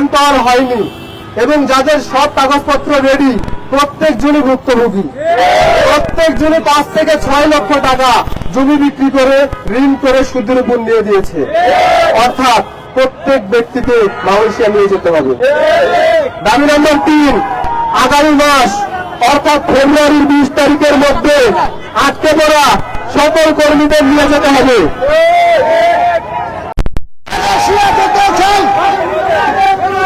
Man power হয়নি এবং যাদের সব কাগজপত্র রেডি প্রত্যেক জনই ভুক্তভোগী। প্রত্যেক জনে পাঁচ থেকে ছয় লক্ষ টাকা জমি বিক্রি করে, ঋণ করে সুদের উপর নিয়ে দিয়েছে। অর্থাৎ প্রত্যেক ব্যক্তিকে মালয়েশিয়া নিয়ে যেতে হবে। দাবি নম্বর তিন, আগামী মাস, অর্থাৎ ফেব্রুয়ারির বিশ তারিখের মধ্যে আটকে পড়া সকল কর্মীদের নিয়ে যেতে হবে।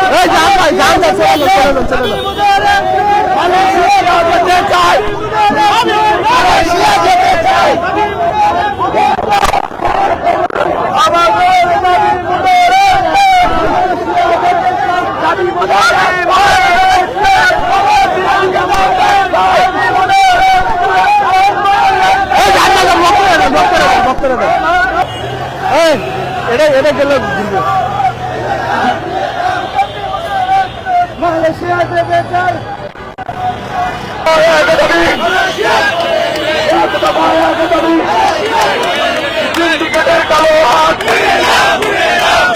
যান ভাই, যান চলে যান, চলে যান, চলে যান। এই যান না, যান, বক্তব্য দেন, বক্তব্য দেন, বক্তব্য দেন। এই, এটা এটা গেলে বুঝবে মালয়েশিয়া দেবে চাই সিন্ডিকেটের কালো হাত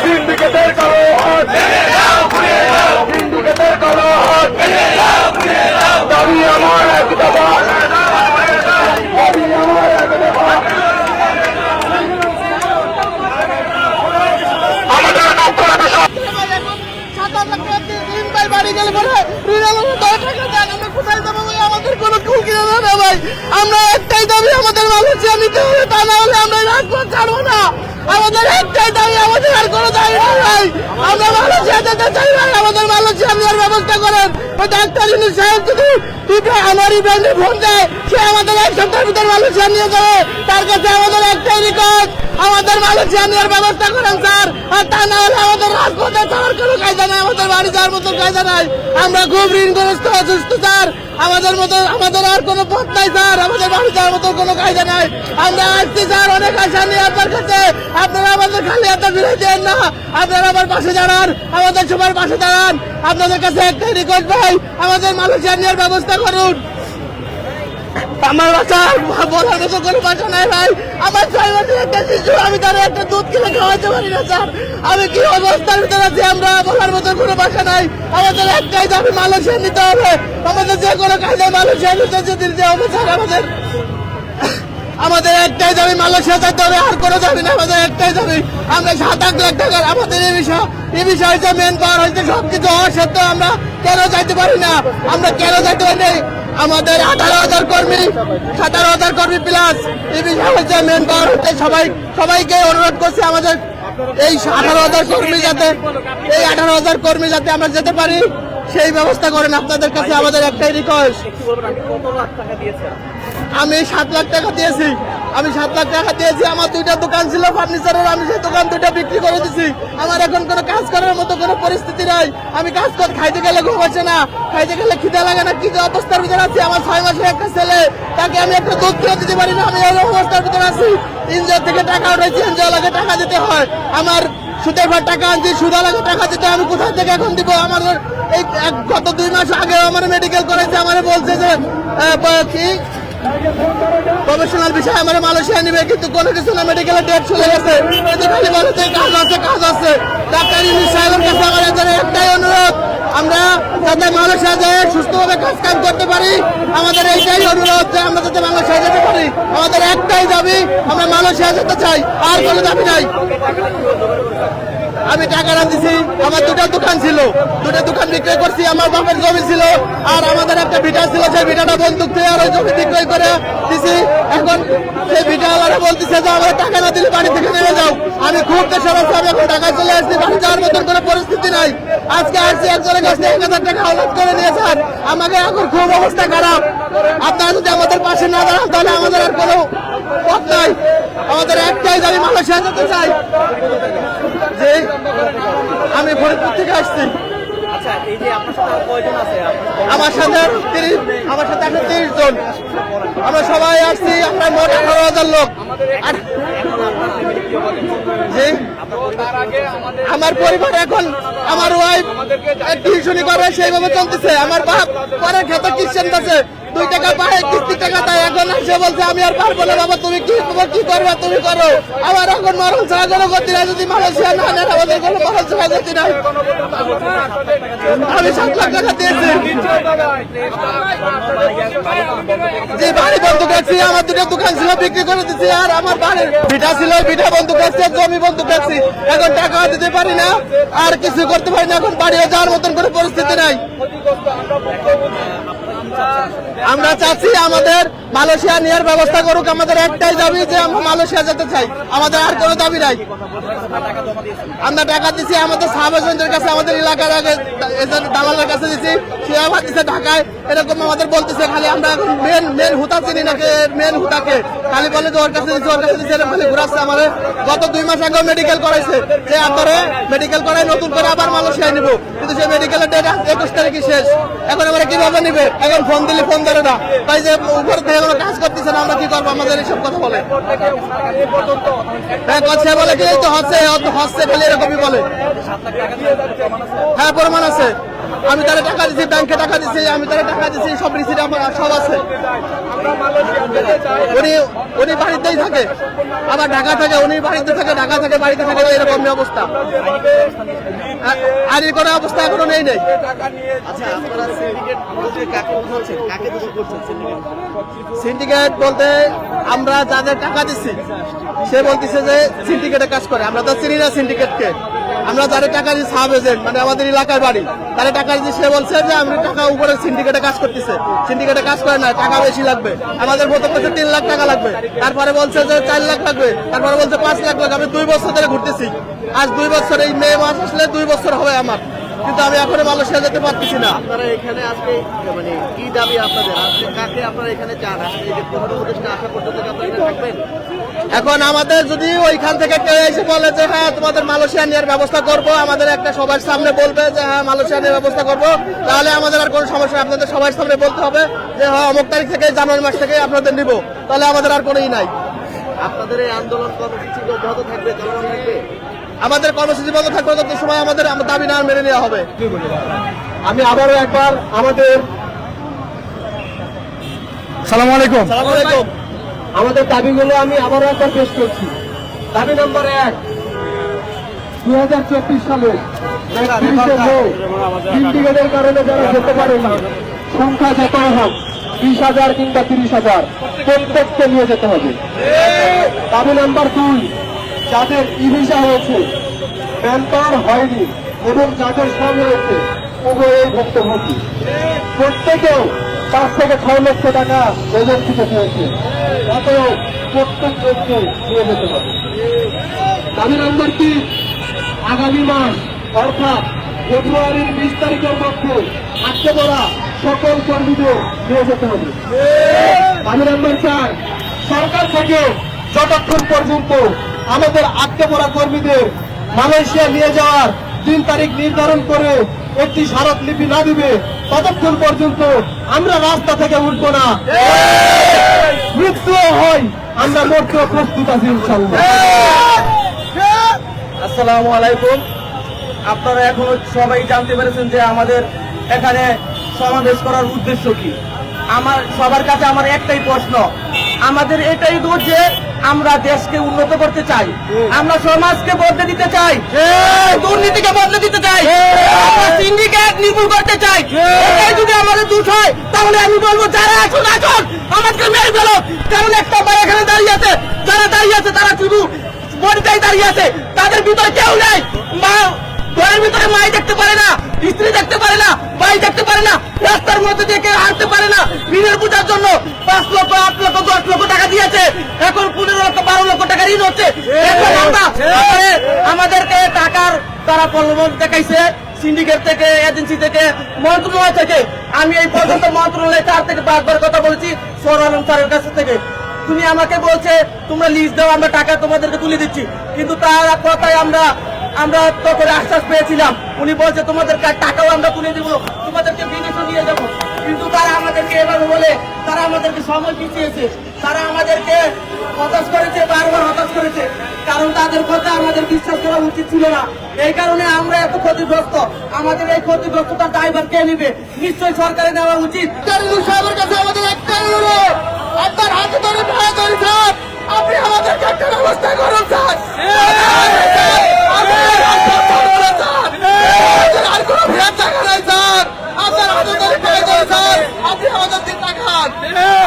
সিন্ডিকেটের কালো হাত সিন্ডিকেটের কালো হাত দাবি আমার এক দফা দাবি আমার এক দফা আমাদের নৌকরা বিষয় সাত আট লাখ টাকা দিয়ে ঋণ পাই বাড়ি গেলে পরে ঋণ আমাদের দশ টাকা দেন আমরা কোথায় যাব ভাই আমাদের কোনো কুল কিনে দেয় না ভাই আমরা একটাই দাবি আমাদের মালয়েশিয়া নিতে হবে তা না হলে আমরা রাজপথ ছাড়বো না আমাদের একটাই দাবি আমাদের আর কোনো দাবি নেই ভাই আমরা মালয়েশিয়া যেতে চাই ভাই আমাদের মালয়েশিয়া নেওয়ার ব্যবস্থা করেন ওই আমাদের আমাদের একটাই রিকোয়েস্ট আমাদের মালয়েশিয়া নেওয়ার ব্যবস্থা করেন, স্যার। আর তা না হলে আমাদের রাজপথে যাওয়ার কোনো কায়দা নাই, আমাদের বাড়ি যাওয়ার মতো কায়দা নাই। আমরা খুব ঋণগ্রস্ত, অসুস্থ, স্যার। আমাদের মতো, আমাদের আর কোনো পথ নাই, স্যার। আমাদের বাড়ি যাওয়ার মতো কোনো কায়দা নাই। আমরা আসছি, স্যার, অনেক আশা নিয়ে আপনার কাছে। আপনারা আমাদের খালি হাতে ফিরে দেন না। আপনারা আমার পাশে দাঁড়ান, আমাদের সবার পাশে দাঁড়ান। আপনাদের কাছে একটাই রিকোয়েস্ট ভাই, আমাদের মালয়েশিয়া নেওয়ার ব্যবস্থা করুন। আমার বাচ্চা বলার মতো কোনো বাচ্চা নাই ভাই। আমার ছয় বছর একটা শিশু, আমি তার একটা দুধ কিনে খাওয়াতে পারি না, স্যার। আমি কি অবস্থার ভিতরে আছি, আমরা বলার মতো কোনো বাসা নাই। আমাদের একটাই দাবি মালয়েশিয়া নিতে হবে। আমাদের যে কোনো কাজে মালয়েশিয়া নিতে দিতে হবে, স্যার, আমাদের আমাদের একটাই দাবি মালয়েশিয়া যেতে হবে আর কোনো দাবি না আমাদের একটাই দাবি আমরা সাত আট লাখ টাকার, আমাদের এই বিষয় এই বিষয় হচ্ছে মেন পাওয়ার হচ্ছে সবকিছু হওয়ার সত্ত্বেও আমরা কেন যাইতে পারি না? আমরা কেন যাইতে পারি না? আমাদের আঠারো হাজার কর্মী, সতেরো হাজার কর্মী প্লাস এই বিষয় হচ্ছে মেন পাওয়ার হচ্ছে সবাই, সবাইকে অনুরোধ করছে আমাদের এই আঠারো হাজার কর্মী যাতে, এই আঠারো হাজার কর্মী যাতে আমরা যেতে পারি, সেই ব্যবস্থা করেন আপনাদের কাছে আমাদের একটাই রিকোয়েস্ট আমি সাত লাখ টাকা দিয়েছি। আমি সাত লাখ টাকা দিয়েছি, আমার দুইটা দোকান ছিল ফার্নিচারের, আমি সেই দোকান দুইটা বিক্রি করে দিছি। আমার এখন কোনো কাজ করার মতো কোনো পরিস্থিতি নাই। আমি কাজ কর খাইতে গেলে ঘুম আসে না, খাইতে গেলে খিদে লাগে না। কি অবস্থার ভিতরে আছি, আমার ছয় মাসের একটা ছেলে, তাকে আমি একটা দুধ কিনে দিতে পারি না, আমি এই অবস্থার ভিতরে আছি। এনজিও থেকে টাকা উঠেছি এনজিও লাগে টাকা দিতে হয়। আমার সুদের ভার টাকা আনছি সুদা লাগে টাকা দিতে আমি কোথায় থেকে এখন দিব? আমার এই গত দুই মাস আগে আমার মেডিকেল করেছে, আমার বলছে যে কি? প্রফেশনাল বিষয়, আমার মালয়েশিয়া নিবে, কিন্তু কোনো কিছু না মেডিকেলের ডেট চলে গেছে। কাজ আছে কাজ আছে। ডাক্তার কাছে আমার একটাই অনুরোধ, আমরা যাতে মালয়েশিয়া যায় সুস্থভাবে কাজ কাম করতে পারি, আমাদের এইটাই অনুরোধ যে আমরা যাতে মালয়েশিয়া যেতে পারি। আমাদের একটাই দাবি, আমরা মালয়েশিয়া যেতে চাই, আর কোনো দাবি নাই। আমি টাকাটা দিছি আমার দুটো দোকান ছিল। দুটো দোকান বিক্রয় করছি, আমার বাপের জমি ছিল, আর আমাদের একটা ভিটা ছিল, সেই ভিটাটা বন্দুক থেকে আর ওই জমি বিক্রয় করে দিছি। এখন সেই ভিটা আমার বলতেছে যে আমার টাকা না দিলে বাড়ি থেকে নেমে যাও। আমি খুব দেশের আছি আমি এখন টাকা চলে আসছি, বাড়ি যাওয়ার মতন কোনো পরিস্থিতি নাই। আজকে আসছি, একজনের কাছ এক হাজার টাকা হঠাৎ করে নিয়েছেন। আমাকে এখন খুব অবস্থা খারাপ। আপনারা যদি আমাদের পাশে না দাঁড়ান, তাহলে আমাদের আর কোনো পথ নাই। আমাদের একটাই দাবি, মালয়েশিয়া যেতে চাই। যে আমি ফরিদপুর থেকে আসছি। আচ্ছা আমার সাথে তিরিশ আমার সাথে আছে তিরিশ জন। আমরা সবাই আসছি আমরা মোট আঠারো হাজার লোক। জি। আমার পরিবার এখন আমার ওয়াইফ টিউশনি করে সেইভাবে চলতেছে। আমার বাপ পরে খেতে কিচেন আছে। দুই টাকা পায় কিস্তি টাকা দেয়। এখন সে বলছে, আমি আর পারব না বাবা, তুমি কি তোমার কি করবে, তুমি করো। আমার এখন মরণ ছাড়া কোনো গতি নাই, যদি না নেন আমাদের কোনো মরণ ছাড়া গতি নাই। আমি সাত লাখ টাকা দিয়েছি। যে বাড়ি বন্ধ করছি আমার দুটো দোকান ছিল, বিক্রি করে দিচ্ছি আর আমার বাড়ির বিটা ছিল বিটা বন্ধ করছি জমি বন্ধ করছি এখন টাকা দিতে পারি না, আর কিছু করতে পারি না, এখন বাড়িও যাওয়ার মতন কোনো পরিস্থিতি নাই। আমরা চাচ্ছি আমাদের মালয়েশিয়া নেওয়ার ব্যবস্থা করুক, আমাদের একটাই দাবি যে আমরা মালয়েশিয়া যেতে চাই। আমাদের আর কোনো দাবি নাই। আমরা টাকা দিচ্ছি আমাদের সাব কাছে, আমাদের এলাকার আগে দালালের কাছে দিচ্ছি সে আবার দিচ্ছে ঢাকায় এরকম আমাদের বলতেছে, খালি আমরা এখন মেন মেন হুতা চিনি না মেন হুতাকে? খালি বলে যে ওর কাছে দিচ্ছি ওর কাছে দিচ্ছি এরকম খালি ঘুরাচ্ছে আমাদের গত দুই মাস আগে মেডিকেল করাইছে। যে আপনারে মেডিকেল করাই নতুন করে আবার মালয়েশিয়ায় নিব। কিন্তু সেই মেডিকেলের ডেট একুশ তারিখই শেষ। এখন আমরা কীভাবে নিবে? এখন ফোন দিলে ফোন ধরে না। তাই যে উপর থেকে কোনো কাজ করতেছে না, আমরা কি করব? আমাদের এইসব কথা বলে। হ্যাঁ কথা বলে কি, এই তো হচ্ছে হচ্ছে, খালি এরকমই বলে। হ্যাঁ প্রমাণ আছে। আমি তারা টাকা দিচ্ছি ব্যাংকে টাকা দিচ্ছি আমি তারা টাকা দিচ্ছি সব রিসিট আমার, সব আছে। উনি উনি বাড়িতেই থাকে। আবার ঢাকা থাকে, উনি বাড়িতে থাকে, ঢাকা থাকে বাড়িতে থাকে, এরকম অবস্থা। আর কোনো অবস্থা এখনও নেই নেই। সিন্ডিকেট বলতে আমরা যাদের টাকা দিচ্ছি সে বলতেছে যে সিন্ডিকেটে কাজ করে। আমরা তো চিনি না সিন্ডিকেটকে আমরা যারা টাকা দিয়ে সাব এজেন্ট মানে আমাদের এলাকার বাড়ি। তারা টাকা দিয়ে সে বলছে যে আমি টাকা উপরে সিন্ডিকেটে কাজ করতেছে। সিন্ডিকেটে কাজ করে না, টাকা বেশি লাগবে। আমাদের প্রথম বছর তিন লাখ টাকা লাগবে। তারপরে বলছে যে চার লাখ লাগবে। তারপরে বলছে পাঁচ লাখ লাগবে। আমি দুই বছর ধরে ঘুরতেছি। আজ দুই বছর, এই মে মাস আসলে দুই বছর হবে আমার। কিন্তু আমি এখনও মালয়েশিয়া যেতে পারতেছি না। আপনারা এখানে আজকে মানে কি দাবি আপনাদের? আজকে কাকে আপনারা এখানে চান? আজকে যে প্রধান উপদেষ্টা থাকবেন? এখন আমাদের যদি ওইখান থেকে কেউ এসে বলে যে হ্যাঁ তোমাদের মালয়েশিয়া নেওয়ার ব্যবস্থা করব। আমাদের একটা সবার সামনে বলবে যে হ্যাঁ মালয়েশিয়া নেওয়ার ব্যবস্থা করব। তাহলে আমাদের আর কোনো সমস্যা আপনাদের সবার সামনে বলতে হবে যে হ্যাঁ অমুক তারিখ থেকে জানুয়ারি মাস থেকে আপনাদের নিব। তাহলে আমাদের আর কোনোই নাই। আপনাদের এই আন্দোলন কর্মসূচি অব্যাহত থাকবে চলমান থাকবে? আমাদের কর্মসূচি বন্ধ থাকবে তত সময় আমাদের দাবি না মেনে নেওয়া হবে। আমি আবারও একবার আমাদের সালাম আলাইকুম। আমাদের দাবিগুলো আমি আবারও একবার পেশ করছি। দাবি নম্বর এক দুই হাজার চব্বিশ সালে সিন্ডিকেটের কারণে যারা যেতে পারেনি সংখ্যা যত হোক বিশ হাজার কিংবা তিরিশ হাজার প্রত্যেককে নিয়ে যেতে হবে। দাবি নাম্বার দুই যাদের ই ভিসা হয়েছে প্যান কার্ড হয়নি এবং যাদের সব হয়েছে উভয়ই ভুক্তভোগী। প্রত্যেকেও পাঁচ থেকে ছয় লক্ষ টাকা এজেন্সিতে পেয়েছে। অতএব প্রত্যেক ব্যক্তি নিয়ে যেতে হবে। দাবি নম্বর তিন আগামী মাস, অর্থাৎ ফেব্রুয়ারির বিশ তারিখের মধ্যে আটকে পড়া সকল কর্মীদের নিয়ে যেতে হবে। দাবি নম্বর চার সরকার থেকে যতক্ষণ পর্যন্ত আমাদের আটকে পড়া কর্মীদের মালয়েশিয়া নিয়ে যাওয়ার দিন তারিখ নির্ধারণ করে একটি স্মারকলিপি না দিবে, ততক্ষণ পর্যন্ত আমরা রাস্তা থেকে উঠবো না। মৃত্যু হয়, আমরা মরতেও প্রস্তুত আছি আসসালামু আলাইকুম। আপনারা এখন সবাই জানতে পেরেছেন যে আমাদের এখানে সমাবেশ করার উদ্দেশ্য কি? আমার সবার কাছে আমার একটাই প্রশ্ন আমাদের এটাই দোষ যে আমরা দেশকে উন্নত করতে চাই। আমরা সমাজকে বদলে দিতে চাই। দুর্নীতিকে বদলে দিতে চাই। আমরা সিন্ডিকেট নির্মূল করতে চাই। এটাই যদি আমাদের দোষ হয় তাহলে আমি বলব যারা আসুন আসুন আমাদেরকে মেরে ফেলো। কারণ একটা ভাই এখানে দাঁড়িয়ে আছে যারা দাঁড়িয়ে আছে তারা শুধু বডিটাই দাঁড়িয়ে আছে তাদের ভিতরে কেউ নেই। মা ঘরের ভিতরে মাই দেখতে পারে না, স্ত্রী দেখতে পারে না, ভাই দেখতে পারে না, রাস্তার মধ্যে দিয়ে কেউ হাঁটতে পারে না। ঋণের পূজার জন্য পাঁচ লক্ষ, আট লক্ষ, দশ লক্ষ টাকা দিয়েছে। এখন পনেরো লক্ষ, বারো লক্ষ টাকা ঋণ হচ্ছে। আমাদেরকে টাকার তারা প্রলোভন দেখাইছে সিন্ডিকেট থেকে এজেন্সি থেকে, মন্ত্রণালয় থেকে। আমি এই পর্যন্ত মন্ত্রণালয় চার থেকে পাঁচবার কথা বলেছি সর আলম স্যারের কাছ থেকে। তুমি আমাকে বলছে, তোমরা লিস্ট দাও, আমরা টাকা তোমাদেরকে তুলে দিচ্ছি। কিন্তু তার কথায় আমরা আমরা তখন আশ্বাস পেয়েছিলাম। উনি বলছে তোমাদের টাকাও আমরা তুলে দেবো, তোমাদেরকে বিদেশে নিয়ে যাব। কিন্তু তারা আমাদেরকে এভাবে বলে, তারা আমাদেরকে সময় পিছিয়েছে। তারা আমাদেরকে হতাশ করেছে, বারবার হতাশ করেছে। কারণ তাদের কথা আমাদের বিশ্বাস করা উচিত ছিল না। এই কারণে আমরা এত ক্ষতিগ্রস্ত। আমাদের এই ক্ষতিগ্রস্ততার ড্রাইভার কে নিবে? নিশ্চয়ই সরকারে নেওয়া উচিত। কাছে আমাদের অনুরোধ, আপনার হাতে ধরে আপনি আমাদেরকে একটা ব্যবস্থা করুন স্যার। আর কোনো নাই আপনার আপনি আমাদের দিন টাকান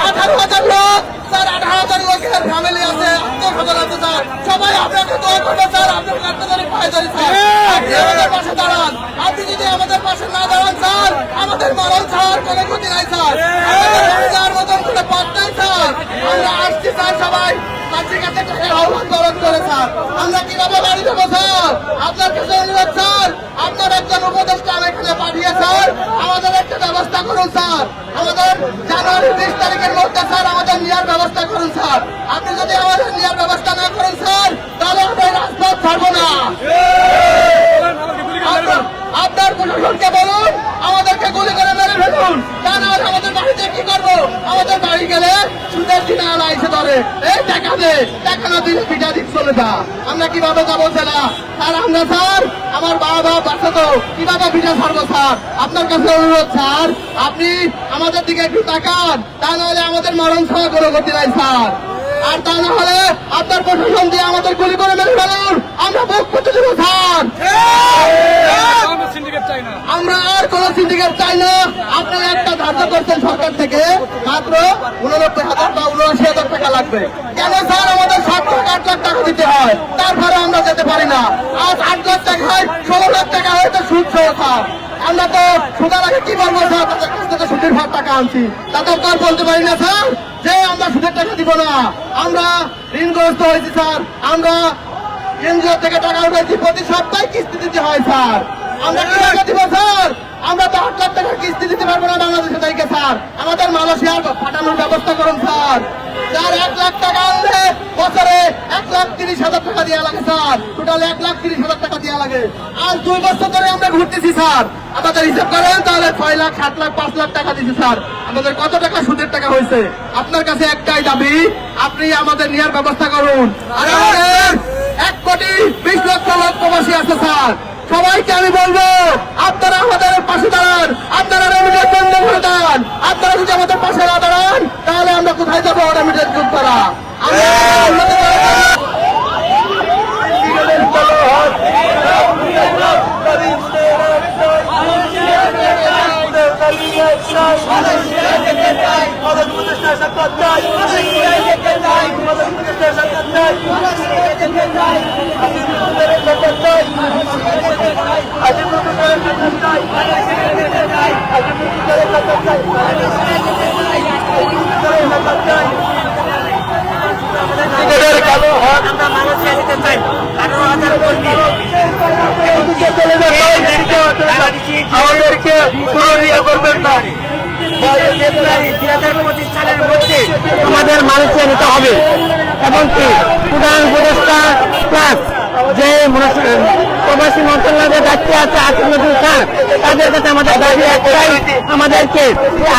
আঠারো হাজার লোক স্যার আঠারো হাজার লোকের ফ্যামিলি আছে আত্মীয় স্বজন আছে স্যার। সবাই আপনাকে দোয়া করবে স্যার। আপনার ধরে পায়ে ধরে স্যার। আপনি আমাদের পাশে দাঁড়ান। আপনি যদি আমাদের পাশে না দাঁড়ান স্যার আমাদের মরণ স্যার কোনো ক্ষতি নাই স্যার আমাদের বাড়ি যাওয়ার মতন কোনো পথ নাই স্যার আমরা আসছি স্যার সবাই মাঝে কাছে টাকা আহ্বান করণ করে স্যার আমরা কীভাবে বাড়ি যাব স্যার আপনার কাছে আপনার একজন উপদেষ্টা এখানে পাঠিয়ে স্যার আমাদের একটা ব্যবস্থা করুন আমাদের জানুয়ারি বিশ তারিখের মধ্যে স্যার আমাদের নেওয়ার ব্যবস্থা করুন আপনি যদি আমাদের নেওয়ার ব্যবস্থা না করেন স্যার তাহলে আমরা রাজপথ ছাড়বো না আপনার- বলুন, আমাদেরকে গুলি করে মেরে ফেলুন। তা না আমাদের বাড়িতে কি করব? আমাদের বাড়ি গেলে এসে ধরে। এই না দিলে পিঠা চলে যা। আমরা কীভাবে যাব স্যার, আমরা স্যার, আমার বাবা বাচ্চা তো। কীভাবে পিঠা ছাড়বো, স্যার? আপনার কাছে অনুরোধ, স্যার, আপনি আমাদের দিকে একটু তাকান। তা নাহলে আমাদের মরণ ছাড়া কোনো গতি নাই, স্যার। আর তা না হলে আপনার প্রশাসন দিয়ে আমাদের গুলি করে মেরে ফেলুন। আমরা বুক করতে দেবো, স্যার। আমরা আর কোন সিন্ডিকেট চাই না। আপনারা একটা ধার্য করছেন সরকার থেকে। মাত্র উননব্বই হাজার বা উনআশি হাজার টাকা লাগবে। কেন স্যার আমাদের সাত লাখ, আট লাখ টাকা দিতে হয়? তারপরে আমরা যেতে পারি না। আজ আট লাখ টাকায় ষোলো লাখ টাকা হয়তো সুদ স্যার। আমরা তো সুদের আগে কি বলব, স্যার? তাদের থেকে সুদের ভাগ টাকা আনছি। তাদের তো আর বলতে পারি না, স্যার, যে আমরা সুদের টাকা দিব না। আমরা ঋণগ্রস্ত হয়েছি, স্যার। আমরা এনজিও থেকে টাকা উঠেছি প্রতি সপ্তাহে কিস্তি দিতে হয়, স্যার। আমরা কি টাকা দিব, স্যার? আমরা তো আট লাখ টাকার কিস্তি দিতে পারব না বাংলাদেশে থেকে স্যার। আমাদের মালয়েশিয়ার পাঠানোর ব্যবস্থা করুন, স্যার। স্যার, এক লাখ টাকা আনলে বছরে এক লাখ তিরিশ হাজার টাকা দেওয়া লাগে, স্যার। টোটাল এক লাখ তিরিশ হাজার টাকা দেওয়া লাগে। আর দুই বছর ধরে আমরা ঘুরতেছি, স্যার। আমাদের হিসাব করেন তাহলে ছয় লাখ, সাত লাখ, পাঁচ লাখ টাকা দিচ্ছি স্যার। আমাদের কত টাকা সুদের টাকা হয়েছে? আপনার কাছে একটাই দাবি, আপনি আমাদের নেওয়ার ব্যবস্থা করুন। আর আমাদের এক কোটি বিশ লক্ষ লোক প্রবাসী আছে, স্যার। সবাইকে আমি বলব, আপনারা আমাদের পাশে দাঁড়ান, আপনারা আপনারা যদি আমাদের পাশে দাঁড়ান, তাহলে আমরা কোথায় যাব রেমিটেন্স যোগ করা আমরা উন্নতি করার জন্য- আমাদেরকে পুরো না। আমাদের মানুষকে নিতে হবে। এবং প্রধান উপদেষ্টা প্লাস যে প্রবাসী মন্ত্রণালয়ের দায়িত্বে আছে আসিফ নজরুল খান, তাদের কাছে আমাদের দাবি একটাই, আমাদেরকে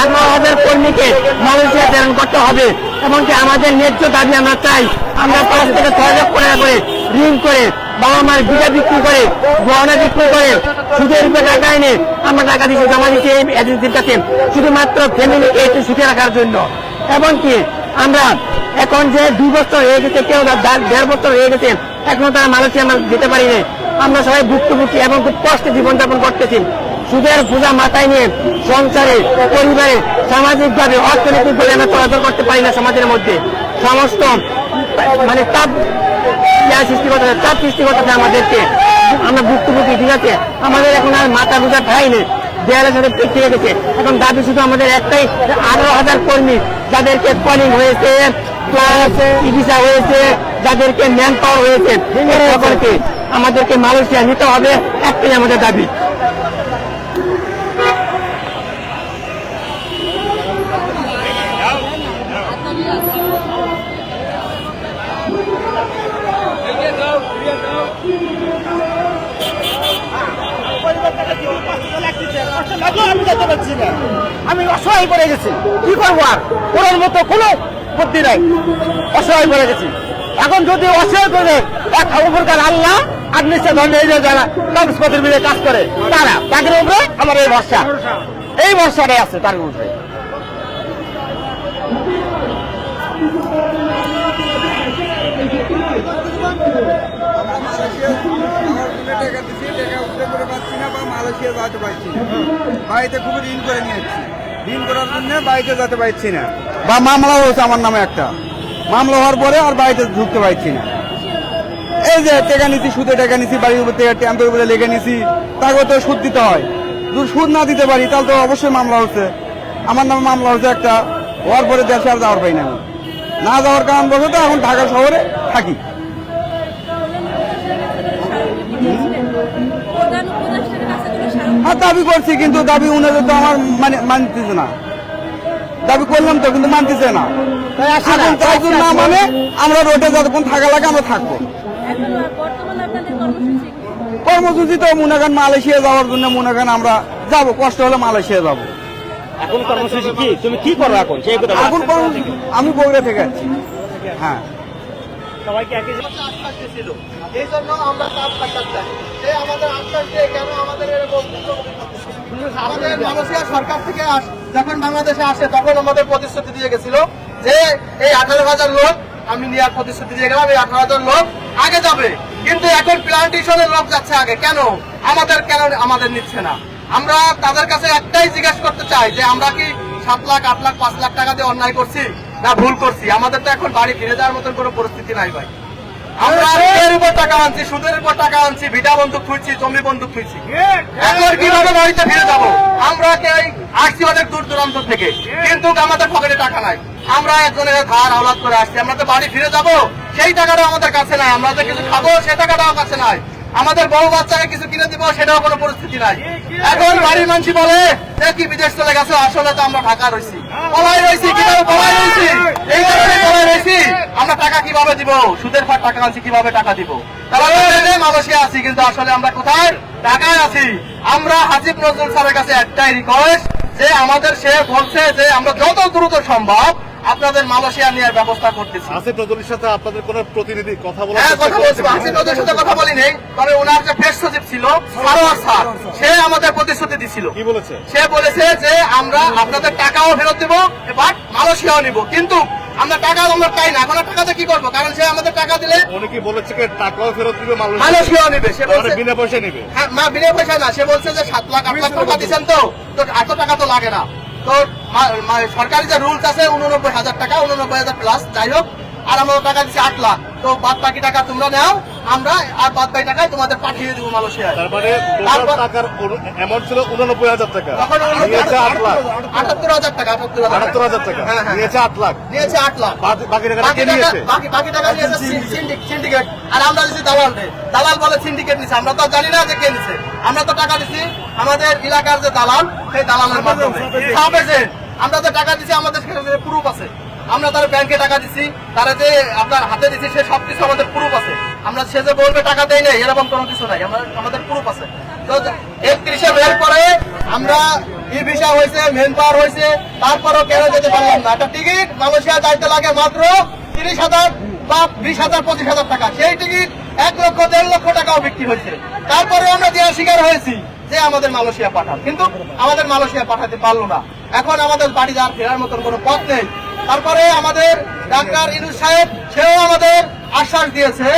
আঠারো হাজার কর্মীকে মালয়েশিয়া প্রেরণ করতে হবে। এবং কি আমাদের ন্যায্য দাবি আমরা চাই, আমরা পাঁচ থেকে ছয় লক্ষ টাকা করে ঋণ করে বাবা মার বিটা বিক্রি করে গহনা বিক্রি করে, সুদের উপরে টাকা এনে আমরা টাকা দিচ্ছি জমা দিচ্ছি এই এজেন্সির কাছে, শুধুমাত্র ফ্যামিলিকে একটু সুখে রাখার জন্য। এমনকি আমরা এখন যে দুই বছর হয়ে গেছে, কেউ দেড় বছর হয়ে গেছে এখনও তারা মালয়েশিয়া যেতে পারি না আমরা সবাই ভুক্তভুক্তি এবং খুব কষ্টে জীবনযাপন করতেছি। সুদের পূজা মাথায় নিয়ে সংসারে, পরিবারে, সামাজিকভাবে, অর্থনৈতিকভাবে আমরা চলাচল করতে পারি না সমাজের মধ্যে। সমস্ত মানে তাপ সৃষ্টি করতে চাপ সৃষ্টি করতে আমাদেরকে। আমরা ভুক্তভোগী, ঠিক আছে? আমাদের এখন আর মাথা বুঝা ঠাই নেই। দেয়ালের সাথে পিছিয়ে গেছে। এখন দাবি শুধু আমাদের একটাই আঠারো হাজার কর্মী যাদেরকে কলিং হয়েছে প্লাস চিকিৎসা হয়েছে যাদেরকে ম্যান পাওয়ার হয়েছে সকলকে আমাদেরকে মালয়েশিয়া নিতে হবে একটাই আমাদের দাবি। আমি যেতে পারছি না আমি অসহায় করে গেছি। কি করব আর? ওর মতো কোনো বুদ্ধি নাই। অসহায় করে গেছি। এখন যদি অস্বীকার করে এক উপরকার আল্লাহ আর নিচে ধরনের এই যে যারা কাগজপত্রের মিলে কাজ করে তারা তাদের উপরে আমার এই ভরসা। এই ভরসাটাই আছে তার উপরে। টাকা দিচ্ছি টাকা উঠতে করে পাচ্ছি না বা মালয়েশিয়া যেতে পারছি না বাড়িতে খুবই ঋণ করে নিয়েছি। ঋণ করার জন্য বাড়িতে যেতে পারছি না। বা মামলা হয়েছে আমার নামে একটা। মামলা হওয়ার পরে আর বাড়িতে ঢুকতে পারছি না। এই যে টাকা নিচ্ছি সুদে টাকা নিচ্ছি বাড়ির উপর থেকে ট্যাম্পের উপরে লেগে নিছি তাকে তো সুদ দিতে হয়। যদি সুদ না দিতে পারি তাহলে তো অবশ্যই মামলা হচ্ছে। আমার নামে মামলা হচ্ছে একটা হওয়ার পরে দেশে আর যাওয়ার পাই না আমি। না যাওয়ার কারণ বলতে এখন ঢাকা শহরে থাকি। হ্যাঁ দাবি করছি কিন্তু দাবি উনাদের তো আমার মানে মানতেছে না। দাবি করলাম তো কিন্তু মানতেছে না। না মানে আমরা রোডে যতক্ষণ থাকা লাগে আমরা থাকব। এখন বর্তমানে আপনাদের কর্মসূচি তো মনে করেন মালয়েশিয়া যাওয়ার জন্য মনে করেন আমরা যাব কষ্ট হলে মালয়েশিয়া যাব। এখন কর্মসূচি কি? তুমি কি করো এখন? সেই কথা এখন আমি বগুড়া থেকে আছি হ্যাঁ। সবাইকে একই আশ্বাস দিয়েছিল? এই জন্য আমরা আমাদের আশ্বাস দিয়ে কেন আমাদের এরকম আমাদের মালয়েশিয়া সরকার থেকে যখন বাংলাদেশে আসে, তখন আমাদের প্রতিশ্রুতি দিয়ে গেছিল যে এই আঠারো হাজার লোক আমি নেওয়ার প্রতিশ্রুতি দিয়ে গেলাম, এই আঠারো হাজার লোক আগে যাবে। কিন্তু এখন প্লান্টেশনের লোক যাচ্ছে আগে। কেন? আমাদের কেন আমাদের নিচ্ছে না? আমরা তাদের কাছে একটাই জিজ্ঞেস করতে চাই যে আমরা কি সাত লাখ, আট লাখ, পাঁচ লাখ টাকা দিয়ে অন্যায় করছি না ভুল করছি? আমাদের তো এখন বাড়ি ফিরে যাওয়ার মতন কোনো পরিস্থিতি নাই ভাই। আমরা আসছি অনেক দূর দূরান্ত থেকে? কিন্তু আমাদের পকেটে টাকা নাই। আমরা একজনের ধার আওলাদ করে আসছি। আমরা তো বাড়ি ফিরে যাব? সেই টাকাটাও আমাদের কাছে নাই। আমরা তো কিছু খাব, সে টাকাটাও কাছে নাই। আমাদের বড় বাচ্চাকে কিছু কিনে দিব সেটাও কোনো পরিস্থিতি নাই। এখন বাড়ির মানুষ বলে যে কি বিদেশ চলে গেছে? আসলে তো আমরা ঢাকা রয়েছি। পলাই রয়েছি কীভাবে পলাই রয়েছি? এই কারণে পলাই রয়েছি। আমরা টাকা কীভাবে দিব? সুদের পর টাকা আনছি কীভাবে টাকা দিব? মালয়েশিয়া আছি কিন্তু আসলে আমরা কোথায়? ঢাকায় আছি। আমরা হাজিব নজরুল স্যারের কাছে একটাই রিকোয়েস্ট যে আমাদের সে বলছে যে আমরা যত দ্রুত সম্ভব আপনাদের মালয়েশিয়া নেওয়ার ব্যবস্থা করতেছি। আসিফ নজরুলের সাথে আপনাদের কোন প্রতিনিধি কথা বলার হ্যাঁ কথা বলছি? হাসিব নজরুলের সাথে কথা বলি নেই তবে ওনার যে প্রেস সচিব ছিল সারোয়ার স্যার সে আমাদের প্রতিশ্রুতি দিছিল। কি বলেছে? সে বলেছে যে আমরা আপনাদের টাকাও ফেরত দেবো এবার মালয়েশিয়াও নিব। কিন্তু আমরা টাকা আমরা চাই না এখন আর টাকাতে কি করব? কারণ সে আমাদের টাকা দিলে উনি কি বলেছে কি টাকাও ফেরত দিবে মালয়েশিয়াও নিবে? সে বলছে বিনা পয়সা নেবে? হ্যাঁ মা বিনা পয়সা না সে বলছে যে সাত লাখ আট লাখ টাকা দিচ্ছেন তো তো এত টাকা তো লাগে না। তো সরকারি যে রুলস আছে উননব্বই হাজার টাকা উননব্বই হাজার প্লাস যাই হোক আর আমরা টাকা দিচ্ছি আট লাখ। তো বাদ বাকি টাকা তোমরা নাও আমরা আর বাদ বাকি টাকা তোমাদের পাঠিয়ে দেবো মালয়েশিয়ায়। তার টাকার অ্যামাউন্ট ছিল উননব্বই হাজার টাকা। তখন নিয়েছে আট লাখ। আটাত্তর হাজার টাকা আটাত্তর হাজার টাকা। নিয়েছে আট লাখ। নিয়েছে আট লাখ। বাকি- টাকা নিয়েছে? বাকি বাকি টাকা নিয়েছে সিন্ডিকেট আর আমরা দিচ্ছি দালাল রে দালাল বলে সিন্ডিকেট নিছে আমরা তো জানি না যে কে নিছে। আমরা তো টাকা দিচ্ছি আমাদের এলাকার যে দালাল সেই দালালের মাধ্যমে। আমরা তো টাকা দিচ্ছি আমাদের প্রুফ আছে। আমরা তার ব্যাংকে টাকা দিচ্ছি তারা যে আপনার হাতে দিচ্ছি সে সবকিছু আমাদের প্রুফ আছে। আমরা সে যে বলবে টাকা দেয় নাই এরকম কোনো কিছু নাই। আমাদের প্রুফ আছে। তো একত্রিশে মেল পরে আমরা ই ভিসা হয়েছে মেন পাওয়ার হয়েছে তারপরও কেন যেতে পারলাম না। একটা টিকিট মালয়েশিয়া যাইতে লাগে মাত্র তিরিশ হাজার বা বিশ হাজার, পঁচিশ হাজার টাকা। সেই টিকিট এক লক্ষ, দেড় লক্ষ টাকাও বিক্রি হয়েছে। তারপরে আমরা দেওয়ার শিকার হয়েছি যে আমাদের মালয়েশিয়া পাঠান। কিন্তু আমাদের মালয়েশিয়া পাঠাতে পারল না। এখন আমাদের বাড়ি যাওয়ার ফেরার মতন কোনো পথ নেই। তারপরে আমাদের ডাক্তার ইনুস সাহেব, সেও আমাদের আশ্বাস দিয়েছে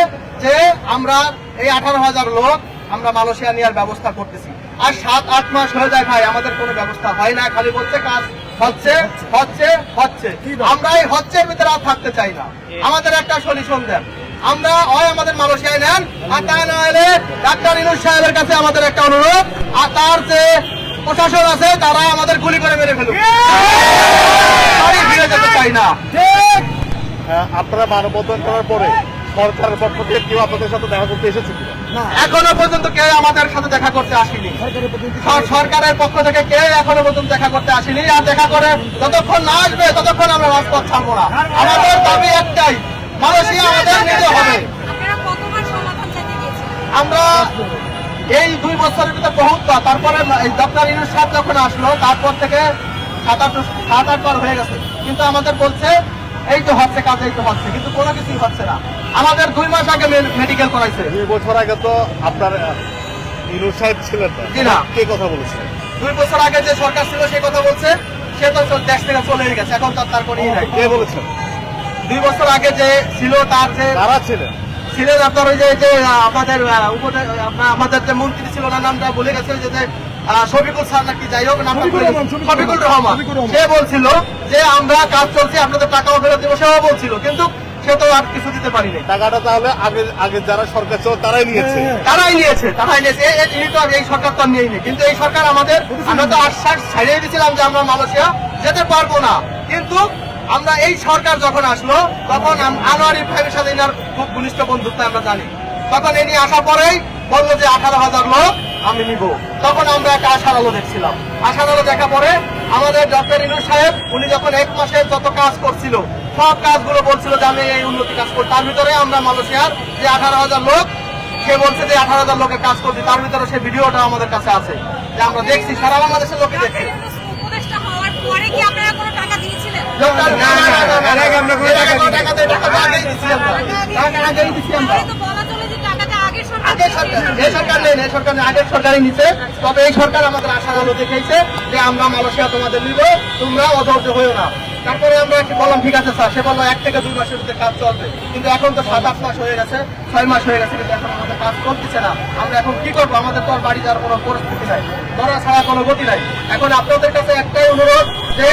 যে আমরা এই আঠারো হাজার লোক আমরা মালয়েশিয়া নেওয়ার ব্যবস্থা করতেছি। আর সাত, আট মাস হয়ে যায় ভাই, আমাদের কোনো ব্যবস্থা হয় না, খালি বলছে কাজ হচ্ছে হচ্ছে হচ্ছে। আমরা এই হচ্ছের ভিতরে আর থাকতে চাই না। আমাদের একটা সলিউশন দেন। আমরা হয় আমাদের মালয়েশিয়ায় নেন আর তা না হলে ডাক্তার ইনুস সাহেবের কাছে আমাদের একটা অনুরোধ আর তার যে প্রশাসন আছে তারা আমাদের গুলি করে মেরে ফেলুক। বাড়ি ফিরে যেতে চাই না। হ্যাঁ, আপনারা মানববন্ধন করার পরে সরকারের পক্ষ থেকে কেউ আপনাদের সাথে দেখা করতে এসেছে? এখনও পর্যন্ত কেউ আমাদের সাথে দেখা করতে আসেনি। সরকারের পক্ষ থেকে কেউ এখনও পর্যন্ত দেখা করতে আসেনি আর দেখা করে যতক্ষণ না আসবে ততক্ষণ আমরা রাজপথ ছাড়বো না। আমাদের দাবি একটাই মালয়েশিয়া আমাদের নিতে হবে। আমরা এই দুই বছরের ভিতরে বহুতবার তারপরে ডক্টর ইনুস সাহেব যখন আসলো তারপর থেকে সাত আট সাত আট বার হয়ে গেছে। কিন্তু আমাদের বলছে এই তো হচ্ছে কাজ এই তো হচ্ছে কিন্তু কোনো কিছুই হচ্ছে না। আমাদের দুই মাস আগে মেডিকেল করাইছে। দুই বছর আগে তো আপনার ইনুর সাহেব ছিলেন না। কে কথা বলেছিলেন দুই বছর আগে যে সরকার ছিল সে কথা বলছে। সে তো দেশ থেকে চলে গেছে এখন তার তার কোনো নাই। কে বলেছেন দুই বছর আগে যে ছিল তার যে কারা ছিলেন। ছিলেন আপনার ওই যে আমাদের আমাদের যে মন্ত্রী ছিল ওনার নামটা বলে গেছে যে শফিকুল স্যার নাকি যাই হোক শফিকুল রহমান। সে বলছিল যে আমরা কাজ চলছে আপনাদের টাকাও ফেরত দেবো সেও বলছিল। কিন্তু সে তো আর কিছু দিতে পারিনি। টাকাটা তাহলে আগে আগে যারা সরকার ছিল তারাই নিয়েছে। তারাই নিয়েছে তারাই নিয়েছে। এই- তো সরকার তো নিয়েনি কিন্তু এই সরকার আমাদের আমরা তো আশ্বাস ছাড়িয়ে দিয়েছিলাম যে আমরা মালয়েশিয়া যেতে পারব না। কিন্তু আমরা এই সরকার যখন আসলো তখন আনোয়ার ইব্রাহিমের সাথে এনার খুব ঘনিষ্ঠ বন্ধুত্ব আমরা জানি। তখন এ নিয়ে আসার পরেই বলল যে আঠারো হাজার লোক আমি নিব। তখন আমরা একটা আশার আলো দেখছিলাম। আশার আলো দেখা পরে আমাদের ডক্টর ইনু সাহেব উনি যখন এক মাসে যত কাজ করছিল সব কাজগুলো বলছিল যে আমি এই উন্নতি কাজ করি তার ভিতরে আমরা মালয়েশিয়ার যে আঠারো হাজার লোক সে বলছে যে আঠারো হাজার লোকের কাজ করছি তার ভিতরে সে ভিডিওটা আমাদের কাছে আছে যে আমরা দেখছি সারা বাংলাদেশের লোকে দেখছে টাকা দিয়েছিলেন তাহলে তো বলা চলে যে টাকাটা আমাদের বাড়ি যাওয়ার কোনো নাই ছাড়া কোনো নাই। এখন আপনাদের কাছে একটাই অনুরোধ যে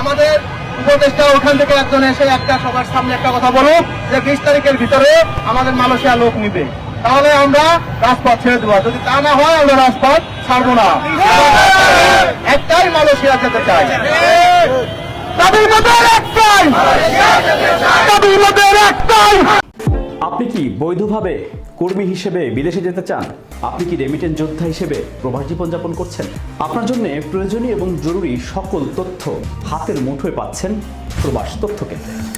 আমাদের উপদেষ্টা ওখান থেকে একজন এসে একটা সবার সামনে একটা কথা বলুক যে বিশ তারিখের ভিতরে আমাদের মালয়েশিয়া লোক নিবে। তাহলে আমরা রাজপথ ছেড়ে দেবো। যদি তা না হয়, আমরা রাজপথ ছাড়বো না। একটাই মালয়েশিয়া যেতে চাই। আপনি কি বৈধভাবে কর্মী হিসেবে বিদেশে যেতে চান? আপনি কি রেমিটেন্স যোদ্ধা হিসেবে প্রবাস জীবনযাপন করছেন? আপনার জন্য প্রয়োজনীয় এবং জরুরি সকল তথ্য হাতের মুঠোয় পাচ্ছেন প্রবাস তথ্য কেন্দ্রে।